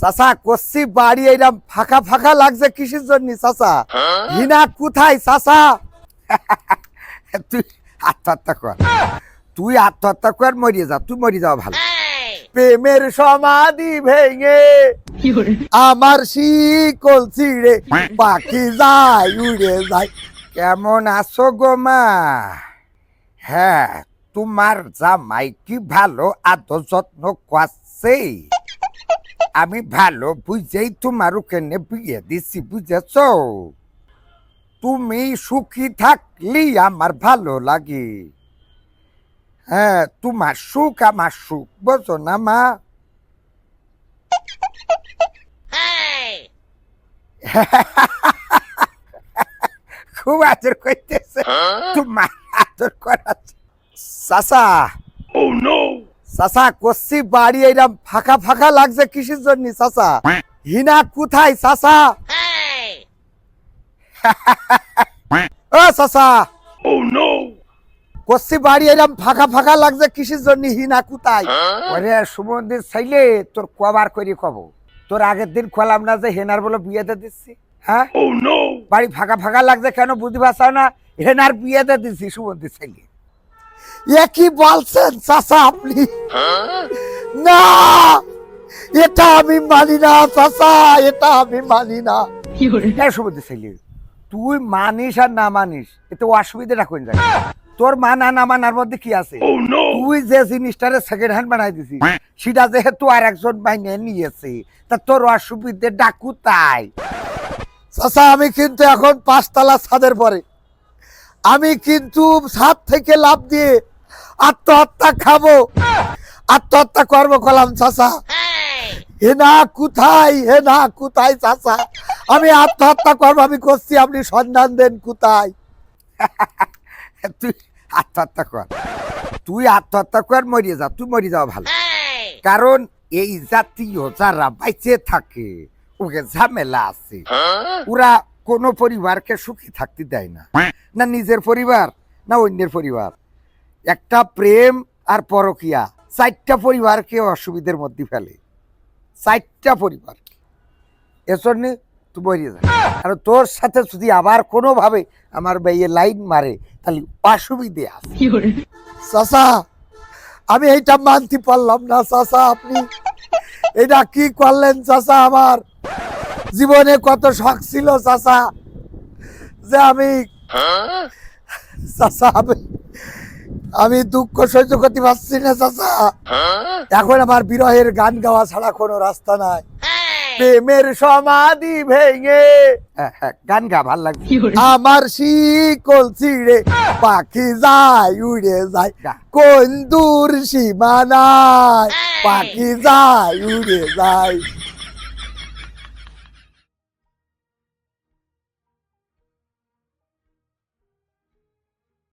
চাচা কচ্ছি বাড়ি এইরকম ফাঁকা ফাঁকা লাগছে কিসের জন্য চাচা? হিনা কোথায় চাচা? তুই আত্মহত্যা কর। তুই আত্মহত্যা কর মরিয়ে যা তুই মরি যাওয়া ভালো। প্রেমের সমাধি ভেঙে আমার শিকল ছিঁড়ে বাকি যায় উড়ে যায়। কেমন আছো গো মা? হ্যাঁ তোমার জামাই কি ভালো আদর যত্ন করছে? আমি ভালো বুঝেই তোমার ওখানে বিয়ে দিছি বুঝেছ? তুমি সুখী থাকলি আমার ভালো লাগে। হ্যাঁ তোমার সুখ আমার সুখ বোঝো না মা? খুব আদর করতেছে। তোমার আদর করাচ্ছে চাচা। চাচা কচ্ছি বাড়ি এইরকম ফাঁকা ফাঁকা লাগছে কিসের জন্য চাচা? হিনা কোথায় চাচা? ও চাচা। কচ্ছি বাড়ি এরম ফাঁকা ফাঁকা লাগছে কিসের জন্য হিনা কোথায়? ওরে সুমন্দির চাইলে তোর কবার করি কব। তোর আগের দিন খোলাম না যে হেনার বলে বিয়েতে দিচ্ছি হ্যাঁ? বাড়ি ফাঁকা ফাঁকা লাগছে কেন বুঝতে পারছ না? হেনার বিয়েতে দিচ্ছি সুমন্দির চাইলে। এ কি বলছেন চাচা আপনি? না এটা আমি মানি না চাচা এটা আমি মানি না। তুই মানিস আর না মানিস এতে অসুবিধাটা কোন জায়গায়? তোর মানা না মানার মধ্যে কি আছে? তুই যে জিনিসটারে সেকেন্ড হ্যান্ড বানাই দিছিস সেটা যেহেতু আর একজন বাইনে নিয়েছে তা তোর অসুবিধে ডাকু তাই চাচা আমি কিন্তু এখন পাঁচতলা ছাদের পরে। আমি কিন্তু ছাদ থেকে লাভ দিয়ে আত্মহত্যা খাব। আত্মহত্যা করব কলাম চাচা। হে না কোথায় হে না কোথায় চাচা? আমি আত্মহত্যা করব আমি করছি আপনি সন্ধান দেন কোথায়? তুই আত্মহত্যা কর। তুই আত্মহত্যা কর মরিয়ে যা তুই মরি যাওয়া ভালো। কারণ এই জাতীয় যারা বাইচে থাকে ওকে ঝামেলা আছে। ওরা কোনো পরিবারকে সুখী থাকতে দেয় না। না নিজের পরিবার না অন্যের পরিবার। একটা প্রেম আর পরকিয়া চারটা পরিবারকে অসুবিধার মধ্যে ফেলে। চারটা পরিবার এজন্য তুই বইয়ে যা আর তোর সাথে যদি আবার কোনোভাবে আমার ভাইয়ে লাইন মারে তাহলে অসুবিধে আছে। চাচা আমি এইটা মানতে পারলাম না চাচা আপনি। এটা কি করলেন চাচা আমার? জীবনে কত শখ ছিল চাচা। যে আমি চাচা আমি আমি দুঃখ সহ্য করতে পারছি না চাচা। এখন আমার বিরহের গান গাওয়া ছাড়া কোনো রাস্তা নাই। প্রেমের সমাধি ভেঙে। হ্যাঁ, হ্যাঁ, গান গা ভালো লাগবে। আমার শিকল ছিঁড়ে পাখি যায় উড়ে যায়। কোন দূর সীমানায়? পাখি যায় উড়ে যায়।